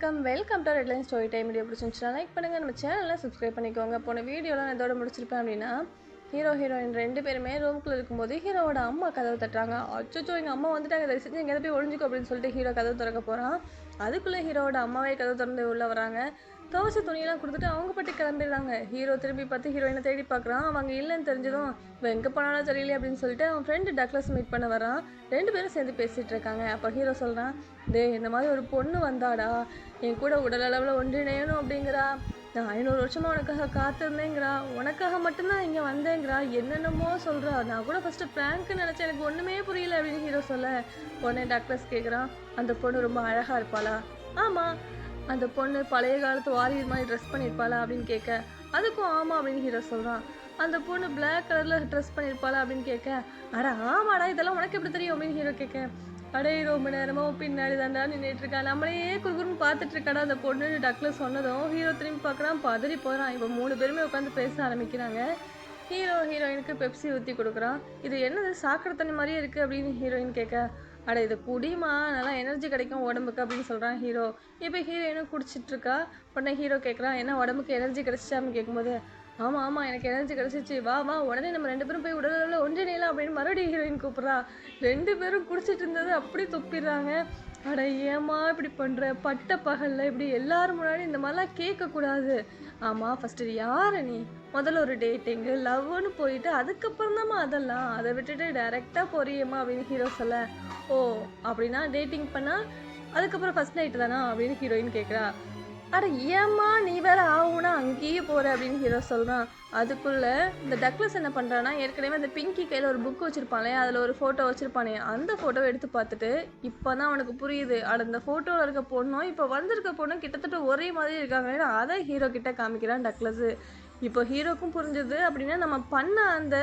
வணக்கம். Welcome to Redline story time video பிடிச்சிருந்துச்சுன்னா like பண்ணுங்கள் நம்ம சேனலில் சப்ஸ்கிரைப் பண்ணிக்கோங்க. போன வீடியோலாம் நான் இதோட முடிச்சிருப்பேன் அப்படின்னா ஹீரோ ஹீரோயின் ரெண்டு பேருமே ரூம்குள்ளே இருக்கும்போது ஹீரோவோட அம்மா கதவு தட்டுறாங்க. அச்சோ எங்கள் அம்மா வந்துட்டாங்க தயவு செஞ்சு எங்கேயாவது போய் ஒழிஞ்சுக்கோ அப்படின்னு சொல்லிட்டு ஹீரோ கதவு திறக்க போகிறான் அதுக்குள்ளே ஹீரோவோட அம்மாவே கதவு திறந்து உள்ளே வராங்க துவச்ச துணியெல்லாம் கொடுத்துட்டு அவங்க பட்டி கிளம்பிடுறாங்க. ஹீரோ திரும்பி பார்த்து ஹீரோயினை தேடி பார்க்குறான். அவங்க இல்லைன்னு தெரிஞ்சதும் இவன் எங்கே போனாலும் தெரியல அப்படின்னு சொல்லிட்டு அவன் ஃப்ரெண்டு டக்ளஸ் மீட் பண்ண வரான் ரெண்டு பேரும் சேர்ந்து பேசிகிட்டு இருக்காங்க. அப்போ ஹீரோ சொல்கிறான் டே இந்த மாதிரி ஒரு பொண்ணு வந்தாடா. என் கூட உடல் அளவில் ஒன்றிணையணும் அப்படிங்கிறா. நான் ஐநூறு வருஷமாக உனக்காக காத்திருந்தேங்கிறா. உனக்காக மட்டும்தான் இங்கே வந்தேங்கிறா. என்னென்னமோ சொல்கிறா நான் கூட ஃபஸ்ட்டு ப்ராங்க்னு நினச்சேன். எனக்கு ஒன்றுமே புரியல அப்படின்னு ஹீரோ சொல்ல. உடனே டாக்டர்ஸ் கேட்குறான் அந்த பொண்ணு ரொம்ப அழகாக இருப்பாளா? ஆமாம் அந்த பொண்ணு பழைய காலத்து வாரியர் மாதிரி ட்ரெஸ் பண்ணியிருப்பாளா அப்படின்னு கேட்க அதுக்கும் ஆமாம் அப்படின்னு ஹீரோ சொல்கிறான் அந்த பொண்ணு பிளாக் கலரில் ட்ரெஸ் பண்ணியிருப்பாளா அப்படின்னு கேட்க அட ஆமாடா. இதெல்லாம் உனக்கு எப்படி தெரியும்? அப்படின்னு ஹீரோ கேட்க அடே ரொம்ப நேரமாக பின்னாடி தாண்டா நின்றுட்டு இருக்கா நம்மளையே குறுகுறுன்னு பார்த்துட்டு இருக்காடா அந்த பொண்ணு டக்கில் சொன்னதும் ஹீரோ திரும்பி பார்க்குறான் பதறி போகிறான் இப்போ மூணு பேருமே உட்காந்து பேச ஆரம்பிக்கிறாங்க. ஹீரோ ஹீரோயினுக்கு பெப்சி ஊற்றி கொடுக்குறான். இது என்னது சாக்கடை தண்ணி மாதிரியே இருக்குது அப்படின்னு ஹீரோயின் கேட்க அட இது குடிமா நல்லா எனர்ஜி கிடைக்கும் உடம்புக்கு அப்படின்னு சொல்கிறான் ஹீரோ. இப்போ ஹீரோயினும் குடிச்சிட்டு இருக்கா உடனே ஹீரோ கேட்குறான் என்ன உடம்புக்கு எனர்ஜி கிடைச்சிச்சான்னு அப்படின்னு கேட்கும்போது ஆமாம் ஆமாம் எனக்கு எனர்ஜி கிடச்சிச்சு. வா வா உடனே நம்ம ரெண்டு பேரும் போய் உடலில் ஒன்றிணையலாம் அப்படின்னு மறுபடியும் ஹீரோயின் கூப்பிட்றா. ரெண்டு பேரும் குடிச்சிட்டு இருந்தது அப்படி துப்பிடுறாங்க. அட ஏமா இப்படி பண்ணுற பட்ட பகலில் இப்படி எல்லாரும் முன்னாடி இந்த மாதிரிலாம் கேட்கக்கூடாது. ஆமாம் ஃபஸ்ட்டு யார் நீ? முதல்ல ஒரு டேட்டிங்கு லவ்னு போயிட்டு அதுக்கப்புறம் தாம்மா அதெல்லாம். அதை விட்டுட்டு டைரெக்டாக போறியம்மா அப்படின்னு ஹீரோ சொல்ல ஓ அப்படின்னா டேட்டிங் பண்ணால் அதுக்கப்புறம் ஃபஸ்ட் நைட்டு தானா? அப்படின்னு ஹீரோயின் கேட்குறா அட ஏம்மா நீ வேற ஆகுனா அங்கேயே போற அப்படின்னு ஹீரோ சொல்றான். அதுக்குள்ள இந்த டக்ளஸ் என்ன பண்றான்னா ஏற்கனவே அந்த பிங்கி கையில ஒரு புக் வச்சிருப்பானே அதுல ஒரு போட்டோ வச்சிருப்பானே. அந்த போட்டோவை எடுத்து பார்த்துட்டு இப்பதான் அவனுக்கு புரியுது. அட இந்த போட்டோல இருக்க பொண்ணும் இப்போ வந்திருக்க பொண்ணும் கிட்டத்தட்ட ஒரே மாதிரி இருக்காங்க. அதை ஹீரோ கிட்ட காமிக்கிறான் டக்ளஸ். இப்போ ஹீரோக்கும் புரிஞ்சது. அப்படின்னா நம்ம பண்ண அந்த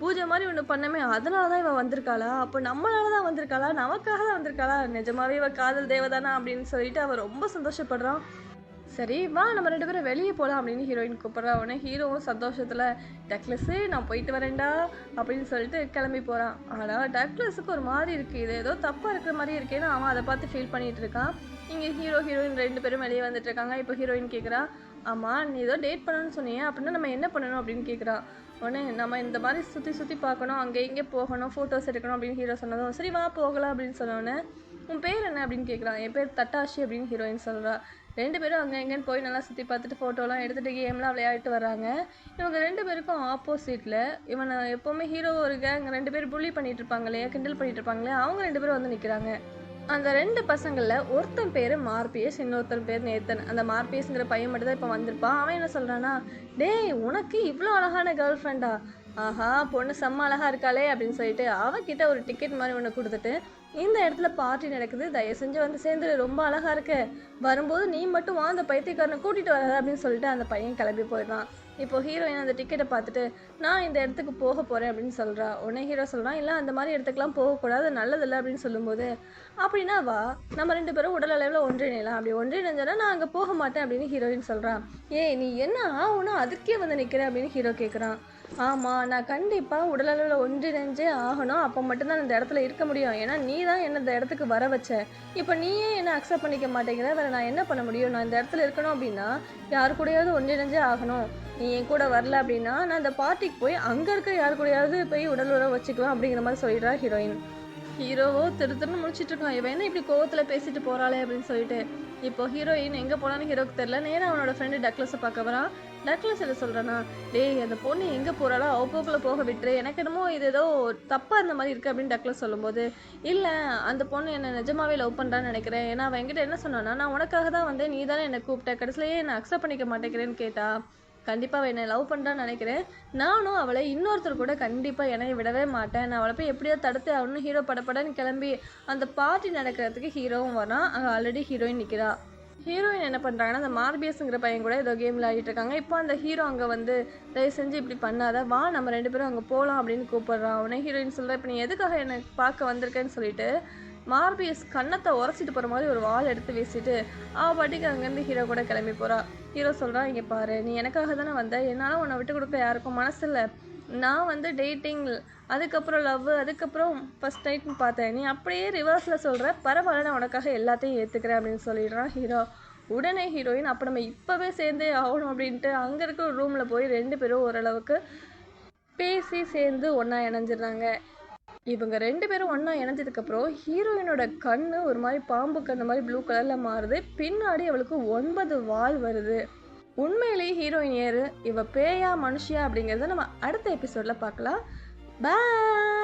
பூஜை மாதிரி ஒன்று பண்ணமே. அதனால தான் இவன் வந்திருக்காளா? அப்போ நம்மளால தான் வந்திருக்காளா? நமக்காக தான் வந்திருக்காளா? நிஜமாவே இவ காதல் தேவதானா அப்படின்னு சொல்லிட்டு அவன் ரொம்ப சந்தோஷப்படுறான். சரி வா நம்ம ரெண்டு பேரும் வெளியே போகலாம் அப்படின்னு ஹீரோயின் கூப்பிட்றா உடனே ஹீரோவும் சந்தோஷத்தில் டக்லஸ்ஸு நான் போயிட்டு வரேன்டா அப்படின்னு சொல்லிட்டு கிளம்பி போகிறான் ஆனால் டக்லஸுக்கு ஒரு மாதிரி இருக்குது இது ஏதோ தப்பாக இருக்கிற மாதிரி இருக்கேன்னு அவன் அதை பார்த்து ஃபீல் பண்ணிட்டு இருக்கான். இங்கே ஹீரோ ஹீரோயின் ரெண்டு பேரும் வெளியே வந்துட்டு இருக்காங்க. இப்போ ஹீரோயின் கேட்குறா ஆமாம் நீ ஏதோ டேட் பண்ணணும்னு சொன்னியே அப்படின்னா நம்ம என்ன பண்ணணும்? அப்படின்னு கேட்குறான் உடனே நம்ம இந்த மாதிரி சுற்றி சுற்றி பார்க்கணும். அங்கே இங்கே போகணும். ஃபோட்டோஸ் எடுக்கணும் அப்படின்னு ஹீரோ சொன்னதும் சரி வா போகலாம் அப்படின்னு சொன்னோடனே உன் பேர் என்ன? அப்படின்னு கேட்குறான் என் பேர் தட்டாஷி அப்படின்னு ஹீரோயின் சொல்கிறா ரெண்டு பேரும் அங்கே எங்கேன்னு போய் நல்லா சுற்றி பார்த்துட்டு ஃபோட்டோலாம் எடுத்துகிட்டு கேம்லாம் விளையாடிட்டு வராங்க. இவங்க ரெண்டு பேருக்கும் ஆப்போசிட்டில் இவனை எப்போவுமே ஹீரோ ஒரு கேங் ரெண்டு பேர் புள்ளி பண்ணிட்டு இருப்பாங்க இல்லையா கிண்டல் பண்ணிட்டு இருப்பாங்களே அவங்க ரெண்டு பேரும் வந்து நிற்கிறாங்க அந்த ரெண்டு பசங்களில் ஒருத்தன் பேர் மார்பியஸ் இன்னொருத்தன் பேர் நேத்தன். அந்த மார்பியஸ்ங்கிற பையன் மட்டும் தான் இப்போ வந்திருப்பான். அவன் என்ன சொல்கிறான்னா டேய் உனக்கு இவ்வளோ அழகான கேர்ள் ஃப்ரெண்டா ஆஹா பொண்ணு செம்ம அழகாக இருக்காளே அப்படின்னு சொல்லிட்டு அவகிட்ட ஒரு டிக்கெட் மாதிரி ஒன்று கொடுத்துட்டு இந்த இடத்துல பார்ட்டி நடக்குது. தயவு செஞ்சு வந்து சேர்ந்து ரொம்ப அழகாக இருக்கு. வரும்போது நீ மட்டும் வா அந்த பைத்தியக்காரனை கூட்டிகிட்டு வராது அப்படின்னு சொல்லிட்டு அந்த பையன் கிளம்பி போயிடுறான். இப்போ ஹீரோயின் அந்த டிக்கெட்டை பார்த்துட்டு நான் இந்த இடத்துக்கு போக போகிறேன் அப்படின்னு சொல்கிறா உடனே ஹீரோ சொல்கிறான் இல்லை அந்த மாதிரி இடத்துக்குலாம் போகக்கூடாது நல்லதில்லை அப்படின்னு சொல்லும்போது அப்படின்னா வா நம்ம ரெண்டு பேரும் உடல் அளவில் ஒன்றிணையலாம். அப்படி ஒன்றிணைஞ்சோன்னா நான் அங்கே போக மாட்டேன் அப்படின்னு ஹீரோயின் சொல்கிறான் ஏய் நீ என்ன ஆகும்னா அதுக்கே வந்து நிற்கிற அப்படின்னு ஹீரோ கேட்குறான் ஆமாம் நான் கண்டிப்பாக உடலளவில் ஒன்றிணைஞ்சே ஆகணும். அப்போ மட்டும்தான் இந்த இடத்துல இருக்க முடியும். ஏன்னா நீ தான் என்ன இந்த இடத்துக்கு வர வச்ச. இப்போ நீயே என்ன அக்செப்ட் பண்ணிக்க மாட்டேங்கிற. வேறு நான் என்ன பண்ண முடியும்? நான் இந்த இடத்துல இருக்கணும் அப்படின்னா யாரு கூடயாவது ஒன்றிணைஞ்சே ஆகணும். நீ என் கூட வரல அப்படின்னா நான் அந்த பார்ட்டிக்கு போய் அங்கே இருக்க யாரு கூடயாவது போய் உடல் உறவு வச்சுக்கலாம் அப்படிங்கிற மாதிரி சொல்லிடுறா ஹீரோயின். ஹீரோவோ திரு திருன்னு முடிச்சிட்டு இருக்கான். இவன் என்ன இப்படி கோவத்தில் பேசிட்டு போகிறாளே அப்படின்னு சொல்லிட்டு. இப்போ ஹீரோயின் எங்கே போனான்னு ஹீரோக்கு தெரில நேராக அவனோட ஃப்ரெண்டு டக்லஸை பார்க்க வரான் டக்லஸ் என்ன சொல்கிறானா டேய் அந்த பொண்ணு எங்கே போகிறாளோ அவ போக விட்டுரு. எனக்கு என்னமோ இது ஏதோ தப்பாக இருந்த மாதிரி இருக்குது அப்படின்னு டக்லஸ் சொல்லும்போது இல்லை அந்த பொண்ணு என்னை நிஜமாவே லவ் பண்ணுறான்னு நினைக்கிறேன். ஏன்னா அவன் என்கிட்ட என்ன சொன்னான்னா நான் உனக்காக தான் வந்து நீ தானே என்னை கூப்பிட்ட. கடைசியிலேயே என்னை அக்செப்ட் பண்ணிக்க மாட்டேங்கிறேன்னு கேட்டா கண்டிப்பாக அவள் என்னை லவ் பண்ணுறான்னு நினைக்கிறேன். நானும் அவளை இன்னொருத்தர் கூட கண்டிப்பாக என்னை விடவே மாட்டேன். நான் அவளை போய் எப்படியோ தடுத்து அவனு ஹீரோ படப்படன்னு கிளம்பி அந்த பார்ட்டி நடக்கிறதுக்கு ஹீரோவும் வரான் அங்கே ஆல்ரெடி ஹீரோயின் நிற்கிறா ஹீரோயின் என்ன பண்ணுறாங்கன்னா அந்த மார்பியஸுங்கிற பையன் கூட ஏதோ கேம் விளையாடிட்டு இருக்காங்க. இப்போ அந்த ஹீரோ அங்கே வந்து தயவு செஞ்சு இப்படி பண்ணாத. வா நம்ம ரெண்டு பேரும் அங்கே போகலாம் அப்படின்னு கூப்பிட்றான் உடனே ஹீரோயின் சொல்கிற இப்போ நீ எதுக்காக என்னை பார்க்க வந்திருக்கேன்னு சொல்லிட்டு மார்பியஸ் கன்னத்தை உரசிட்டு போகிற மாதிரி ஒரு வால் எடுத்து வீசிட்டு அவள் பாட்டிக்கு அங்கேருந்து ஹீரோ கூட கிளம்பி போகிறா ஹீரோ சொல்கிறா இங்கே பாரு நீ எனக்காக தானே வந்த? என்னால் உன்னை விட்டு கொடுக்க யாருக்கும் மனசு நான் வந்து டேட்டிங் அதுக்கப்புறம் லவ் அதுக்கப்புறம் ஃபஸ்ட் நைட்னு பார்த்தேன். நீ அப்படியே ரிவர்ஸில் சொல்கிற பரவாயில்ல நான் உனக்காக எல்லாத்தையும் ஏற்றுக்கிறேன் அப்படின்னு சொல்லிடுறான் ஹீரோ. உடனே ஹீரோயின் அப்போ நம்ம இப்போவே சேர்ந்தே ஆகணும் அப்படின்ட்டு அங்கே இருக்கிற ரூமில் போய் ரெண்டு பேரும் ஓரளவுக்கு பேசி சேர்ந்து ஒன்றா இணைஞ்சிடுறாங்க. இவங்க ரெண்டு பேரும் ஒன்றா இணைஞ்சதுக்கப்புறம் ஹீரோயினோட கண் ஒரு மாதிரி பாம்பு கண் மாதிரி ப்ளூ கலரில் மாறுது. பின்னாடி அவளுக்கு ஒன்பது வால் வருது. உண்மையிலேயே ஹீரோயின் ஏறு இவ பேயா மனுஷியா அப்படிங்கிறத நம்ம அடுத்த எபிசோடில் பார்க்கலாம். பாய்